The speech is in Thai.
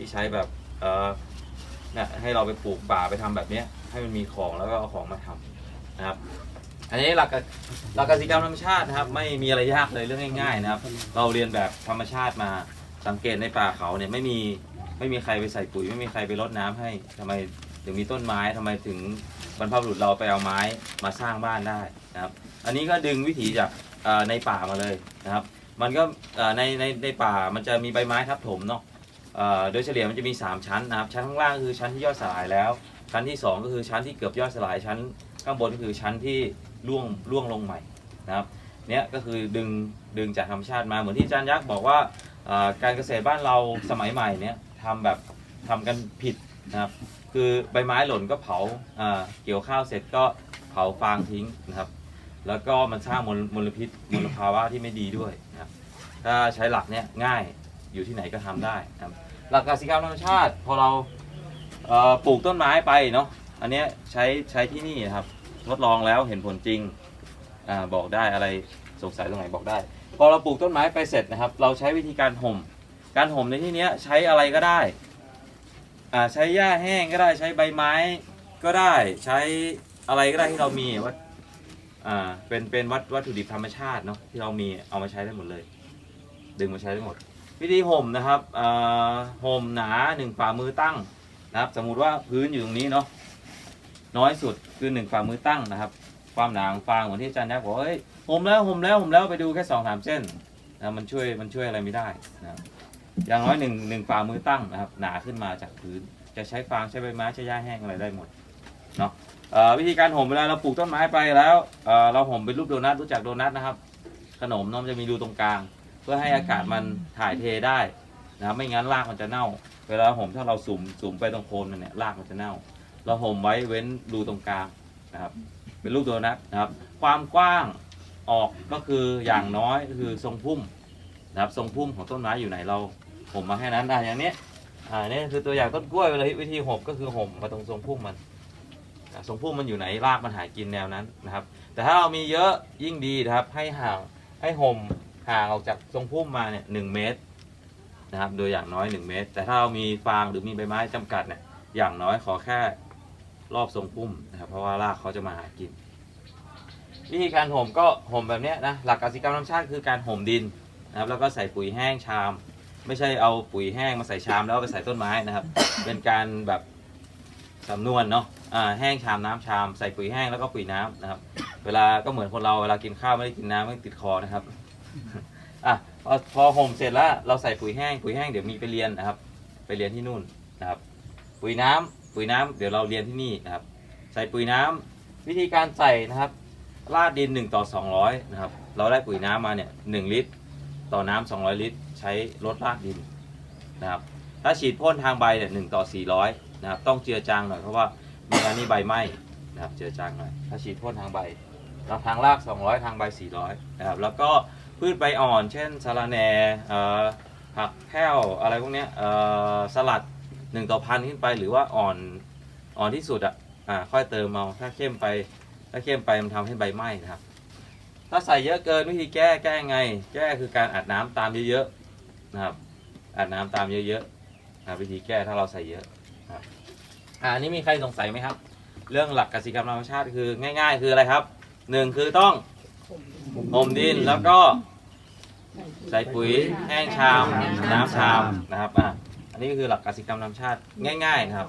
ที่ใช้แบบเออเนี่ยให้เราไปปลูกป่าไปทำแบบเนี้ยให้มันมีของแล้วก็เอาของมาทำนะครับ อันนี้หลักหลักกสิกรรมธรรมชาตินะครับ ไม่มีอะไรยากเลยเรื่องง่ายๆนะครับ เราเรียนแบบธรรมชาติมาสังเกตในป่าเขาเนี่ยไม่มีไม่มีใครไปใส่ปุ๋ย ไม่มีใครไปรดน้ำให้ทำไมถึงมีต้นไม้ทำไมถึงบรรพบุรุษเราไปเอาไม้มาสร้างบ้านได้นะครับ อันนี้ก็ดึงวิถีจากในป่ามาเลยนะครับ มันก็ในในในป่ามันจะมีใบไม้ทับถมเนาะ โดยเฉลี่ยมันจะมี 3 ชั้นนะครับชั้นข้างล่างคือชั้นที่ยอยสลายแล้ว ชั้นที่ 2 ก็คือชั้นที่เกือบยอยสลาย ชั้นข้างบนก็คือชั้นที่ร่วงร่วงลงใหม่นะครับเนี่ยก็คือดึงดึงจากธรรมชาติมาเหมือนที่อาจารย์ยักษ์บอกว่าการเกษตรบ้านเราสมัยใหม่เนี่ยทำแบบทำกันผิดนะครับคือใบไม้หล่นก็เผาเกี่ยวข้าวเสร็จก็เผาฟางทิ้งนะครับ แล้วก็มันสร้างมลพิษมลภาวะที่ไม่ดีด้วยนะครับถ้าใช้หลักเนี่ยง่าย อยู่ที่ไหนก็ทำได้นะครับหลักกสิกรรมธรรมชาติ พอเราเปลูกต้นไม้ไปเนาะอันนี้ใช้ใช้ที่นี่นะครับ ทดลองแล้วเห็นผลจริงอบอกได้อะไรสงสัยตรงไหนบอกได้ พอเราปลูกต้นไม้ไปเสร็จนะครับ เราใช้วิธีการห่ม การห่มในที่นี้ใช้อะไรก็ได้อ่าใช้หญ้าแห้งก็ได้ใช้ใบไม้ก็ได้ใช้อะไรก็ได้ที่เรามีวัตอ่าเป็นเป็นวัตวัตถุดิบธรรมชาติเนาะที่เรามีเอามาใช้ได้หมดเลย ดึงมาใช้ได้หมด วิธีห่มนะครับห่มหนาหนึ่งฝ่ามือตั้งนะครับ สมมุติว่าพื้นอยู่ตรงนี้เนาะน้อยสุดคือหนึ่งฝ่ามือตั้งนะครับ ความหนาของฟางเหมือนที่อาจารย์แนกบอกเฮ้ยห่มแล้วห่มแล้วห่มแล้วไปดูแค่สองสามเส้นนะมันช่วยมันช่วยอะไรไม่ได้นะครับอย่างน้อยหนึ่งหนึ่งฝ่ามือตั้งนะครับ หนาขึ้นมาจากพื้น จะใช้ฟางใช้ใบไม้ใช้หญ้าแห้งอะไรได้หมดเนาะวิธีการห่มเวลาเราปลูกต้นไม้ไปแล้ว เราห่มเป็นรูปโดนัทรู้จักโดนัทนะครับ ขนมนาะมันจะมีรูตรงกลาง พื่อให้อากาศมันถ่ายเทได้นะครับไม่งั้นรากมันจะเน่า เวลาห่มถ้าเราสุมสุมไปตรงโคนมันเนี่ยรากมันจะเน่า เราห่มไว้เว้นรูตรงกลางนะครับ เป็นรูปโดนัทนะครับ ความกว้างออกก็คืออย่างน้อยคือทรงพุ่มนะครับทรงพุ่มของต้นไม้อยู่ไหนเราห่มมาแค่นั้นอะอย่างนี้อ่านี่คือตัวอย่างต้นกล้วยเวลาวิธีห่มก็คือห่มมาตรงทรงพุ่มมันทรงพุ่มมันอยู่ไหนรากมันหากินแนวนั้นนะครับ แต่ถ้าเรามีเยอะยิ่งดีนะครับให้ห่างให้ห่ม ห่างออกจากทรงพุ่มมาเนี่ยหนึ่งเมตรนะครับโดยอย่างน้อย 1 เมตร แต่ถ้าเรามีฟางหรือมีใบไม้จำกัดเนี่ยอย่างน้อยขอแค่รอบทรงพุ่มนะครับเพราะว่ารากเขาจะมาหากิน วิธีการห่มก็ห่มแบบนี้นะหลักกสิกรรมธรรมชาติคือการห่มดินนะครับแล้วก็ใส่ปุ๋ยแห้งชาม ไม่ใช่เอาปุ๋ยแห้งมาใส่ชามแล้วไปใส่ต้นไม้นะครับ เป็นการแบบสำนวนเนาะอ่าแห้งชามน้ำชาม ใส่ปุ๋ยแห้งแล้วก็ปุ๋ยน้ำนะครับ เวลาก็เหมือนคนเราเวลากินข้าวไม่ได้กินน้ำไม่ติดคอนะครับ อะพอพอห่มเสร็จแล้วเราใส่ปุ๋ยแห้งปุ๋ยแห้งเดี๋ยวมีไปเรียนนะครับ ไปเรียนที่นู่นนะครับ ปุ๋ยน้ำปุ๋ยน้ำเดี๋ยวเราเรียนที่นี่นะครับ ใส่ปุ๋ยน้ำวิธีการใส่นะครับราดดิน 1 ต่อ 200 นะครับ เราได้ปุ๋ยน้ำมาเนี่ยหลิตร ต่อน้ำ200 ลิตร ใช้ลดราดดินนะครับ ถ้าฉีดพ่นทางใบเนี่ยหต่อ 400 นะครับ ต้องเจือจางหน่อยเพราะว่าม่งั้นนี่ใบไหม้นะครับ เจือจางหน่อย ถ้าฉีดพ่นทางใบทางราก 200 ทางใบ 400 นะครับ แล้วก็ พืชใบอ่อน เช่นสาระแหน่เอ่อผักแพ้วอะไรพวกเนี้ยเอ่อสลัด1ต่อพันขึ้นไปหรือว่าอ่อนอ่อนที่สุดอะอ่าค่อยเติมเอาถ้าเข้มไปถ้าเข้มไปมันทำให้ใบไหม้นะครับ ถ้าใส่เยอะเกินวิธีแก้แก้ไง แก้คือการอัดน้ำตามเยอะๆนะครับอัดน้ำตามเยอะๆนะวิธีแก้ถ้าเราใส่เยอะครับอ่าอันนี้มีใครสงสัยไหมครับ เรื่องหลักกสิกรรมธรรมชาติคือง่าย ๆ คืออะไรครับหนึ่งคือต้อง ห่มดินแล้วก็ ใส่ปุ๋ยแห้งชามน้ำชามนะครับอะอันนี้ก็คือหลักกสิกรรมธรรมชาติง่าย ๆ นะครับ